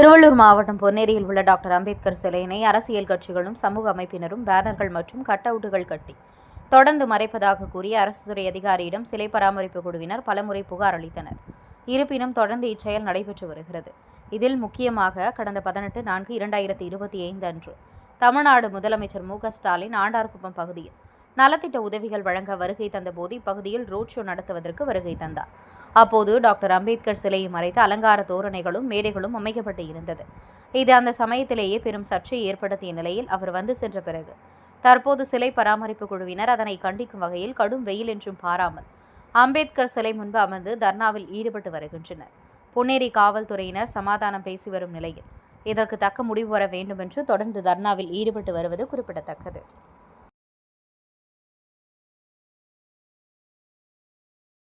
திருவள்ளூர் மாவட்டம் பொன்னேரியில் உள்ள டாக்டர் அம்பேத்கர் சிலையினை அரசியல் கட்சிகளும் சமூக அமைப்பினரும் பேனர்கள் மற்றும் கட் அவுட்டுகள் கட்டி தொடர்ந்து மறைப்பதாக கூறி அரசு துறை அதிகாரியிடம் சிலை பராமரிப்பு குழுவினர் பலமுறை புகார் அளித்தனர். இருப்பினும் தொடர்ந்து இச்செயல் நடைபெற்று வருகிறது. இதில் முக்கியமாக கடந்த பதினெட்டு நான்கு இரண்டாயிரத்தி இருபத்தி ஐந்து அன்று தமிழ்நாடு முதலமைச்சர் மு க ஸ்டாலின் ஆண்டார்குப்பம் பகுதியில் நலத்திட்ட உதவிகள் வழங்க வருகை தந்தபோது இப்பகுதியில் ரோட் ஷோ நடத்துவதற்கு வருகை தந்தார். அப்போது டாக்டர் அம்பேத்கர் சிலையை மறைத்து அலங்கார தோரணைகளும் மேடைகளும் அமைக்கப்பட்டு இருந்தது. இது அந்த சமயத்திலேயே பெரும் சர்ச்சை ஏற்படுத்திய நிலையில் அவர் வந்து சென்ற பிறகு தற்போது சிலை பராமரிப்பு குழுவினர் அதனை கண்டிக்கும் வகையில் கடும் வெயில் என்றும் பாராமல் அம்பேத்கர் சிலை முன்பு அமர்ந்து தர்ணாவில் ஈடுபட்டு வருகின்றனர். பொன்னேரி காவல்துறையினர் சமாதானம் பேசி வரும் நிலையில் இதற்கு தக்க முடிவு வர வேண்டும் என்று தொடர்ந்து தர்ணாவில் ஈடுபட்டு வருவது குறிப்பிடத்தக்கது.